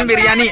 Mutton biryani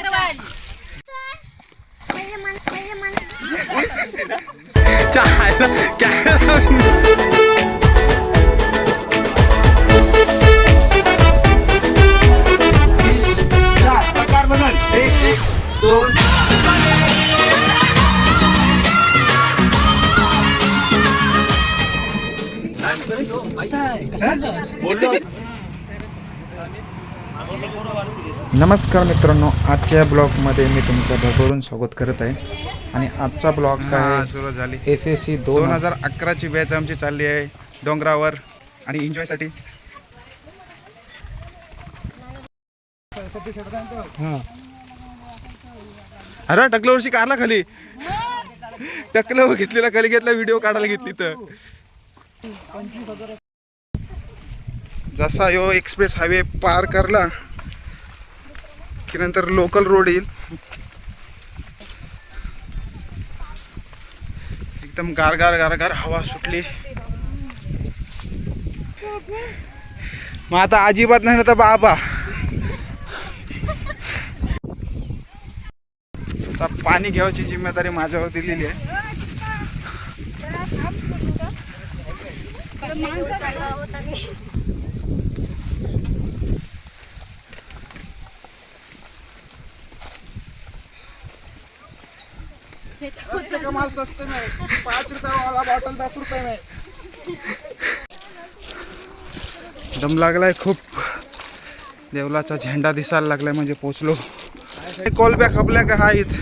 नमस्कार मित्रांनो आजच्या ब्लॉगमध्ये मी तुमचं भरभरून स्वागत करत आहे. आणि आजचा ब्लॉग काय सुरुवात झाली. एस एस सी दोन हजार अकराची बॅच आमची चालली आहे डोंगरावर. आणि एन्जॉयसाठी अरे टकल्यावरची कारला खाली. टकलं घेतलेला खाली घेतला व्हिडिओ काढायला घेतली तर जसा यो एक्सप्रेस हायवे पार करला की नंतर लोकल रोड येईल. एकदम गार गार गार गार हवा सुटली. मग आता अजिबात नाही ना तर बाबा. आता पाणी घ्यायची जिम्मेदारी माझ्यावर दिलेली आहे. माल सस्ते में पाच रुपये वाला बॉटल दस रुपये में। दम लागलाय खूप. देवलाचा झेंडा दिसायला लागलाय म्हणजे पोचलो. कोलब्या खपल्या का हा इथ?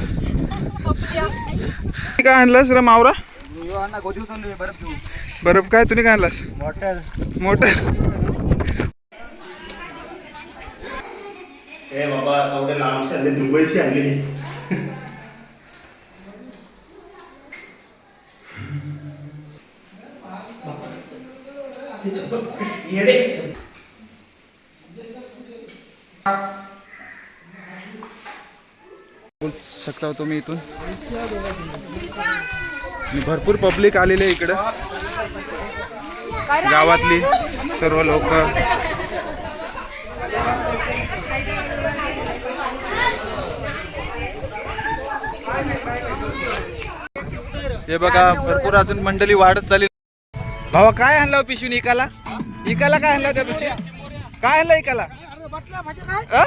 काय आणलंस रे मावरा? बर्फ काय तुम्ही काय आणलास? मोटर ए बाबा एवढे लांबचे आणले दुबईची आणली बोल शकता तुम्ही इथून. भरपूर पब्लिक आलेले आहे इकडं. गावातली सर्व लोक. हे बघा भरपूर अजून मंडळी वाढत चालली. भावा काय आणलं हो पिशवी इकाला? इकाला काय आणलं त्या पिशवी? काय आणलं इकाला? अ?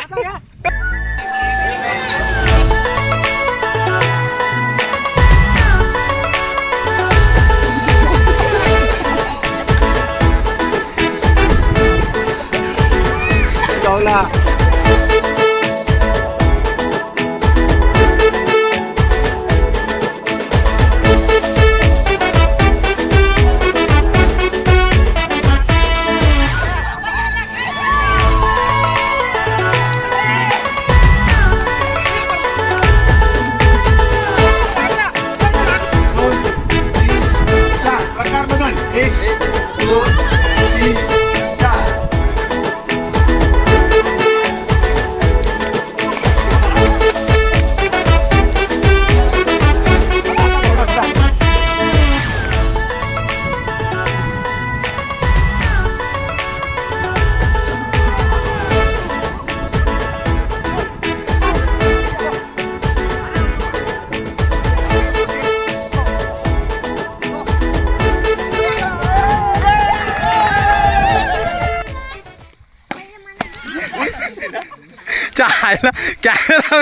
चायला कॅमेरा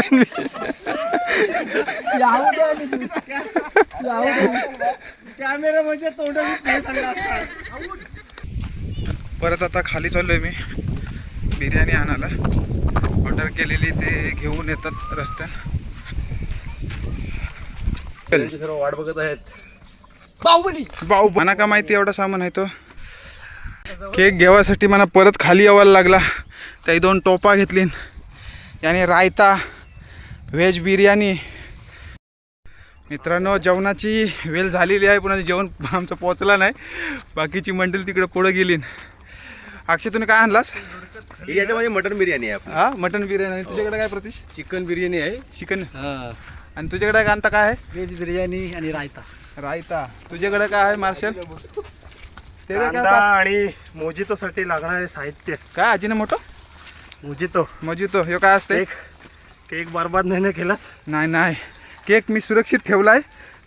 कॅमेरा म्हणजे तोंड परत आता खाली चाललोय मी. बिर्याणी आणायला. ऑर्डर केलेली ते घेऊन येतात रस्त्यात. सर्व वाट बघत आहेत. भाऊ मला का माहिती एवढा सामान आहे तो? केक घेवासाठी मला परत खाली यावायला लागला. त्याही दोन टोपा घेतली याने रायता व्हेज बिर्याणी. मित्रांनो जेवणाची वेळ झालेली आहे पण जेवण आमचं पोचला नाही. बाकीची मंडळी तिकडे पुढं गेली अक्षय तुम्ही काय आणलास? याच्यामध्ये मटन बिर्याणी आहे. आपली हा मटन बिर्याणी. आणि तुझ्याकडे काय प्रतिश? चिकन बिर्याणी आहे. चिकन. हा. आणि तुझ्याकडे काय आणता काय आहे? व्हेज बिर्याणी आणि रायता. रायता. तुझ्याकडे काय आहे मार्शल? आणि मोजितोसाठी लागणारे साहित्य. काय आजीने मोठं? मोजितो. मजितो ह्यो काय असते एक केक बरबाद नाही ना केला नाही नाही. केक मी सुरक्षित ठेवलाय.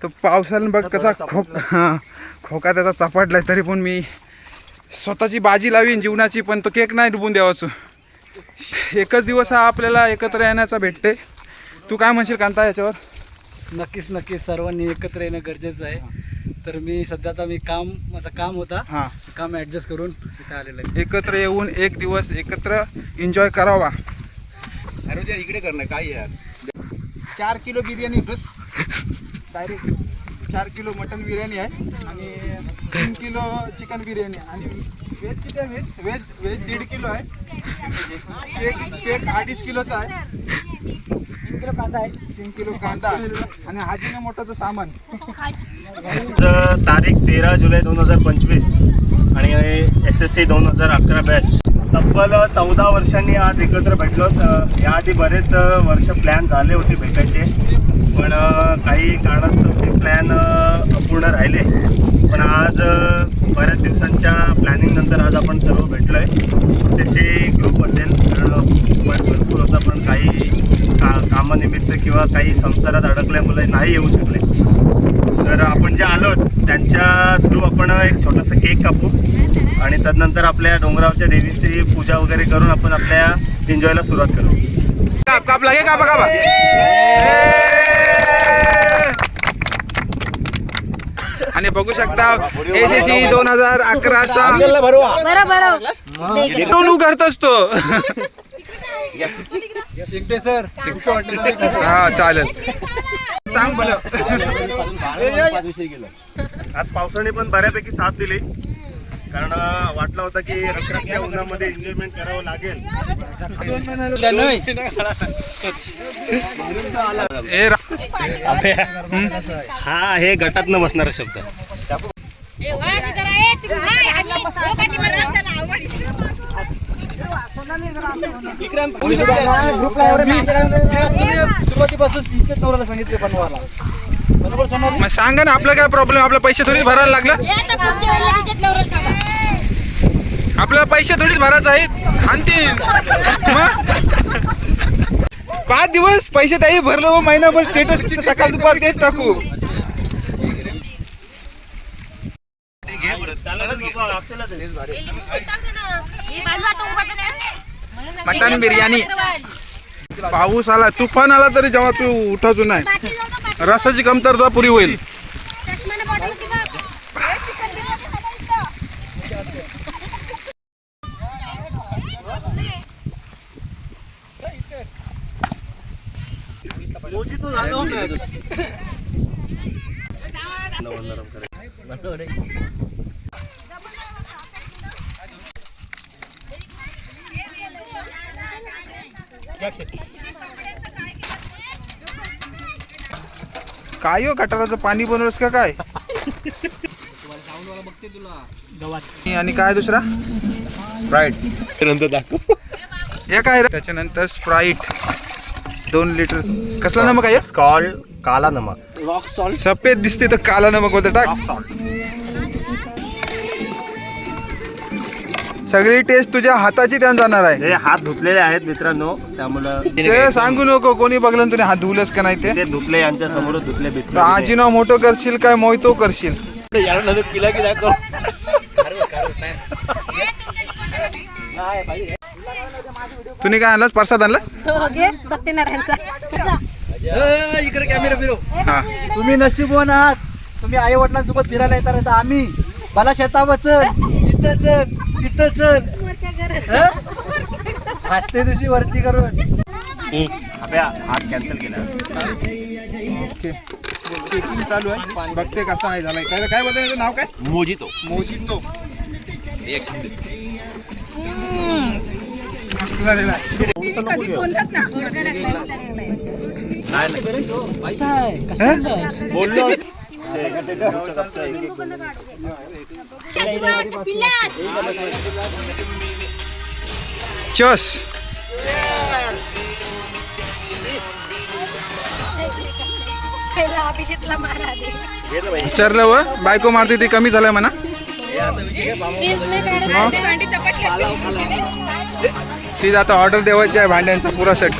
तो पावसानं बघ कसा खोक हां खोका त्याचा चपाटलाय तरी पण मी स्वतःची बाजी लावीन जीवनाची पण तो केक नाही डुबून द्यावाचो. एकच दिवस हा आपल्याला एकत्र येण्याचा भेटते तू काय म्हणशील कांता याच्यावर? नक्कीच नक्कीच. सर्वांनी एकत्र येणं गरजेचं आहे. तर मी सध्या आता मी काम माझं काम होता. हां. काम ॲडजस्ट करून इथे आलेलं आहे. एकत्र येऊन एक दिवस एकत्र एन्जॉय करावा. अरे ते इकडे करणं काय यार? चार किलो बिर्याणी बस. डायरेक्ट चार किलो मटन बिर्याणी आहे आणि तीन किलो चिकन बिर्याणी आणि व्हेज किती आहे? व्हेज व्हेज व्हेज दीड किलो आहे. केक केक अडीच किलोचा आहे. तीन किलो कांदा आहे. तीन किलो कांदा. आणि हाजीनं मोठंचं सामान. तारीख तेरा जुलै दोन हजार पंचवीस. आणि एस एस सी दोन हजार अकरा बॅच तब्बल चौदा वर्षांनी आज एकत्र भेटलो. याआधी बरेच वर्ष प्लॅन झाले होते भेटायचे. पण काही कारणास्तव ते प्लॅन अपूर्ण राहिले. पण आज बऱ्याच दिवसांच्या प्लॅनिंगनंतर आज आपण सर्व भेटलो आहे तसे ग्रुप असेल कारण भरपूर होता पण काही का कामानिमित्त किंवा काही संसारात अडकल्यामुळे नाही येऊ शकले. तर आपण जे आलो त्यांच्या थ्रू आपण एक छोटासा केक कापू. आणि तदनंतर आपल्या डोंगरावच्या देवीची पूजा वगैरे करून आपण आपल्या एन्जॉयला सुरुवात करू. काप काप लागे कापा कापा. आणि बघू शकता एस एस सी दोन हजार अकराचा बरं बरं दोन उघडतोच तो. शिंगटे सर हा चालेल. सांग आज पावसाने पण बऱ्यापैकी साथ दिली. कारण वाटलं होतं की रखरखत्या उन्हामध्ये एन्जॉयमेंट करावं लागेल. हा आहे गटात न बसणारा शब्द. सुरुवातीपासून सांगितले बरोबर सोनाली मग सांगा ना आपलं काय प्रॉब्लेम आपलं पैसे थोडीच भरायला लागलं? आपल्याला पैसे थोडीच भरायचे आहेत. मग? पाच दिवस पैसे त्याही भरलं व महिनाभर स्टेटस सकाळ दुपार तेच टाकू. मटण बिर्याणी. पाऊस आला तुफान आला तरी जेव्हा तू उठायचो नाही. रसाची कमतरता पुरी होईल. काय हो गटाराचं पाणी बनवलंस का काय? आणि काय दुसरा? स्प्राईट हे काय रे? त्याच्यानंतर स्प्राईट दोन लिटर कसला नमक आहे? स्कॉल काला नमक. रॉक सॉल्ट सफेद दिसते तर काला नमक होतं टाक. सगळी टेस्ट तुझ्या हाताची त्यान जाणार आहे. हे हात धुतलेले आहेत मित्रांनो त्यामुळं ते सांगू नको कोणी बघलं ना तुने हात धुवलंस का नाही ते? ते धुतले यांच्या समोरच धुतले तर बिस्तर आजीनो मोठं करशील काय मोहितो करशील. तुम्ही काय आणलास प्रसाद आणला? सत्यनारायणचा. इकडे कॅमेरा फिरव. हा. तुम्ही नशीबवान आहात. तुम्ही आई वडिलांसोबत फिरायला येतात आम्ही. मला शेतावर चल इथं चल. तिथं चल हं? हसते तुझी वरती करून हात कॅन्सल केला ओके चेकिंग चालू आहे बघते कसा आहे झालाय काय काय बोलते त्याचं नाव काय मोजितो मोजितो झालेला. बोललो चस. चरलं विचारलं व? बायको मारते ते कमी झालंय म्हणा. ती आता ऑर्डर द्यावायची आहे भांड्यांचा पुरा सेट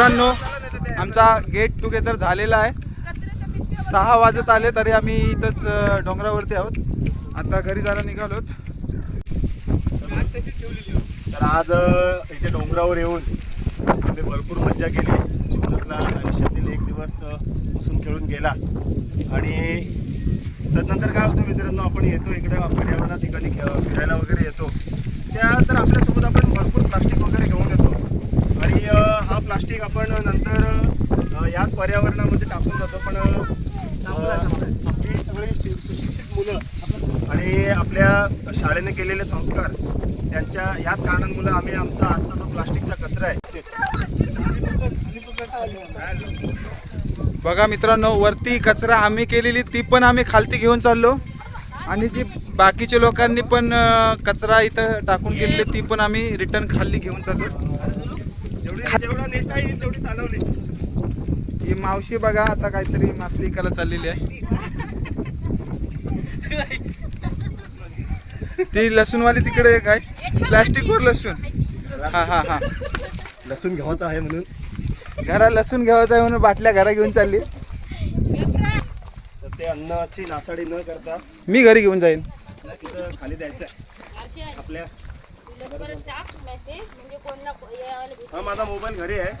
मित्रांनो आमचा गेट टुगेदर झालेला आहे. सहा वाजत आले तरी आम्ही इथंच डोंगरावरती आहोत. आता घरी जायला निघालोत. तर आज इथे डोंगरावर येऊन आम्ही भरपूर मज्जा केली. आपला आयुष्यातील एक दिवस बसून खेळून गेला. आणि त्यानंतर काय होतं मित्रांनो आपण येतो इकडे पर्यावरणा ठिकाणी फिरायला वगैरे येतो. त्या तर आपल्या आपण भरपूर प्लास्टिक वगैरे घेऊन येतो आणि अ, हा प्लास्टिक आपण नंतर याच पर्यावरणामध्ये टाकून जातो पण आपली सगळी सुशिक्षित मुलं आणि आपल्या शाळेने केलेले संस्कार त्यांच्या याच कारणांमुळे आम्ही आमचा आजचा जो प्लास्टिकचा कचरा आहे बघा मित्रांनो वरती कचरा आम्ही केलेली ती पण आम्ही खालती घेऊन चाललो. आणि जी बाकीच्या लोकांनी पण कचरा इथं टाकून गेलेली ती पण आम्ही रिटर्न खाली घेऊन चाललो. जेवढी नेता येईल तेवढी चालवली. ही मावशी बघा आता काहीतरी मासली विकायला चाललेली आहे. ती लसूणवाली तिकडे आहे. काय प्लॅस्टिकवर लसूण. हा हा हा. लसूण घ्यावाचा आहे म्हणून. घरा लसूण घ्यायचं आहे म्हणून बाटल्या घरा घेऊन चालली. तर ते अन्नाची नासाडी न करता मी घरी घेऊन जाईन. तिथं खाली द्यायचं आहे आपल्या म्हणजे कोण ना हा माझा मोबाईल घरी आहे.